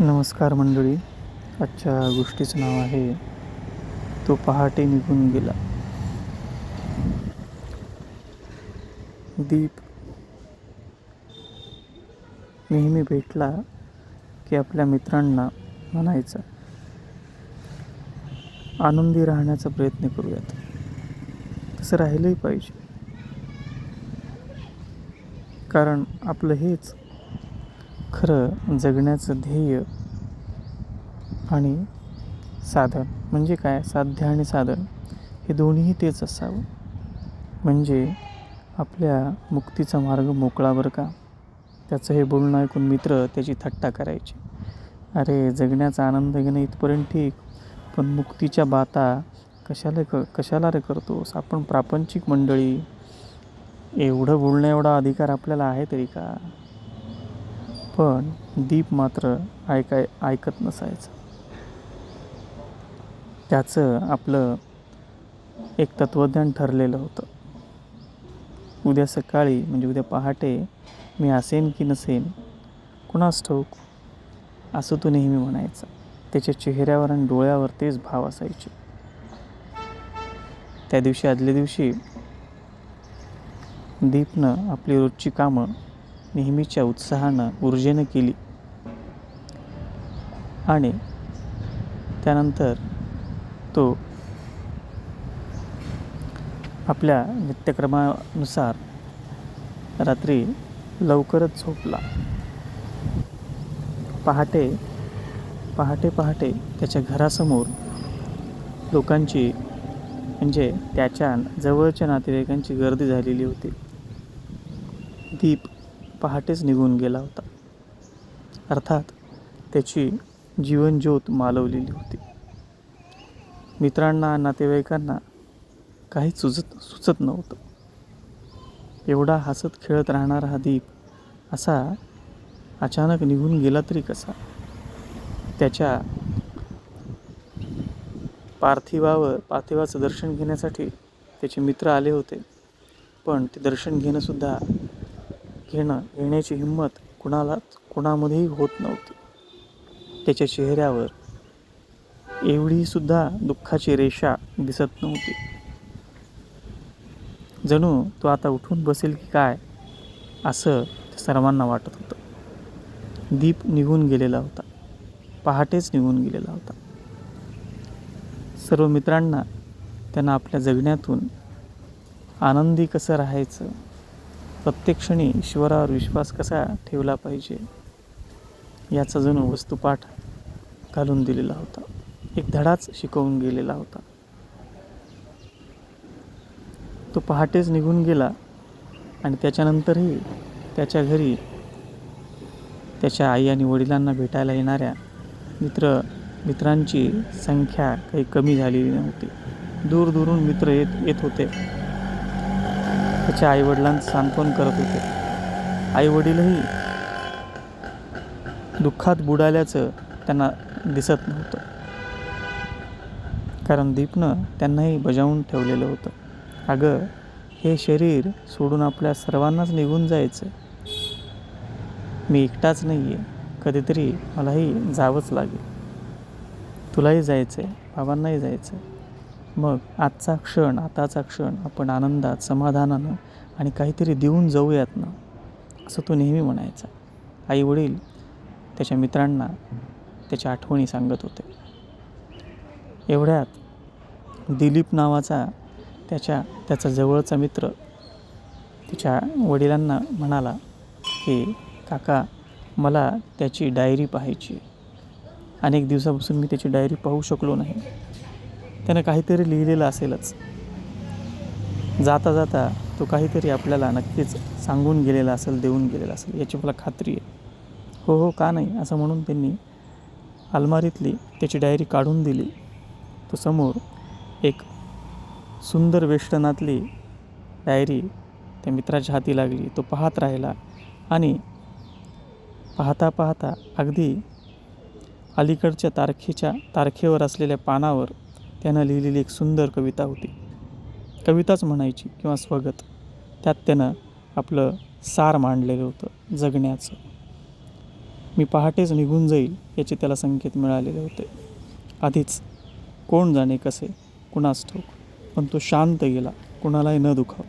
नमस्कार मंडळी. आजच्या गोष्टीचं नाव आहे तो पहाटे निघून गेला. दीप नेहमी भेटला की आपल्या मित्रांना म्हणायचा आनंदी राहण्याचा प्रयत्न करूयात. तसं राहिलंही पाहिजे. कारण आपलं हेच खरं जगण्याचं ध्येय आणि साधन. म्हणजे काय? साध्य आणि साधन. हे दोन्हीही तेच असावं. म्हणजे आपल्या मुक्तीचा मार्ग मोकळा बरं का? त्याचं हे बोलणं ऐकून मित्र त्याची थट्टा करायची. अरे जगण्याचा आनंद घेणं इथपर्यंत ठीक पण मुक्तीच्या बाता कशाला क कशाला रे करतोस? आपण प्रापंचिक मंडळी. एवढं बोलणं एवढा अधिकार आपल्याला आहे तरी का? पण दीप मात्र ऐकाय ऐकत नसायचं. त्याचं आपलं एक तत्त्वज्ञान ठरलेलं होतं. उद्या सकाळी म्हणजे उद्या पहाटे मी असेन की नसेन कुणास ठाऊक असं तो नेहमी म्हणायचा. त्याच्या चेहऱ्यावर आणि डोळ्यावर तेच भाव असायचे. त्या दिवशी आदल्या दिवशी दीपनं आपली रोजची कामं नेहमीच्या उत्साहानं ऊर्जेनं केली. आणि त्यानंतर तो आपल्या नित्यक्रमानुसार रात्री लवकरच झोपला. पहाटे पहाटे पहाटे त्याच्या घरासमोर लोकांची म्हणजे त्याच्या जवळच्या नातेवाईकांची गर्दी झालेली होती. दीप पहाटेच निघून गेला होता. अर्थात त्याची जीवनज्योत मालवलेली होती. मित्रांना नातेवाईकांना काही सुचत सुचत नव्हतं. एवढा हसत खेळत राहणारा हा दीप असा अचानक निघून गेला तरी कसा? त्याच्या पार्थिवावर पार्थिवाचं दर्शन घेण्यासाठी त्याचे मित्र आले होते. पण ते दर्शन घेणंसुद्धा घेणं घेण्याची हिंमत कुणालाच कुणामध्येही होत नव्हती. त्याच्या चेहऱ्यावर एवढीसुद्धा दुःखाची रेषा दिसत नव्हती. जणू तो आता उठून बसेल की काय असं सर्वांना वाटत होतं. दीप निघून गेलेला होता. पहाटेच निघून गेलेला होता. सर्व मित्रांना त्यांना आपल्या जगण्यातून आनंदी कसं राहायचं प्रत्येक क्षणी ईश्वरावर विश्वास कसा ठेवला पाहिजे याचा जणू वस्तुपाठ घालून दिलेला होता. एक धडाच शिकवून गेलेला होता. तो पहाटेच निघून गेला आणि त्याच्यानंतरही त्याच्या घरी त्याच्या आई आणि वडिलांना भेटायला येणाऱ्या मित्र मित्रांची संख्या काही कमी झालेली नव्हती. दूर दूरून मित्र येत येत होते. त्याच्या आईवडिलांचं सांत्वन करत होते. आईवडीलही दुःखात बुडाल्याचं त्यांना दिसत नव्हतं. कारण दीपनं त्यांनाही बजावून ठेवलेलं होतं. अगं हे शरीर सोडून आपल्या सर्वांनाच निघून जायचं मी एकटाच नाही आहे कधीतरी मलाही जावंच लागेल. तुलाही जायचं आहे बाबांनाही जायचं आहे मग आजचा क्षण आताचा क्षण आपण आनंदात समाधानानं आणि काहीतरी देऊन जाऊयात ना असं तो नेहमी म्हणायचा. आई वडील त्याच्या मित्रांना त्याच्या आठवणी सांगत होते. एवढ्यात दिलीप नावाचा त्याच्या त्याचा जवळचा मित्र त्याच्या वडिलांना म्हणाला की काका मला त्याची डायरी पाहायची अनेक दिवसापासून मी त्याची डायरी पाहू शकलो नाही. त्यानं काहीतरी लिहिलेलं असेलच. जाता जाता तो काहीतरी आपल्याला नक्कीच सांगून गेलेला असेल देऊन गेलेला असेल याची मला खात्री आहे. हो हो का नाही? असं म्हणून त्यांनी अलमारीतली त्याची डायरी काढून दिली. तो समोर एक सुंदर वेष्टनातली डायरी त्या मित्राच्या हाती लागली. तो पाहत राहिला आणि पाहता पाहता अगदी अलीकडच्या तारखेच्या तारखेवर असलेल्या पानावर त्यानं लिहिलेली एक सुंदर कविता होती. कविताच म्हणायची किंवा स्वगत त्यात त्यानं आपलं सार मांडलेलं होतं जगण्याचं. मी पहाटेच निघून जाईल याचे त्याला संकेत मिळालेले होते. आधीच कोण जाणे कसे कुणास ठाऊक पण तो शांत गेला कुणालाही न दुखाव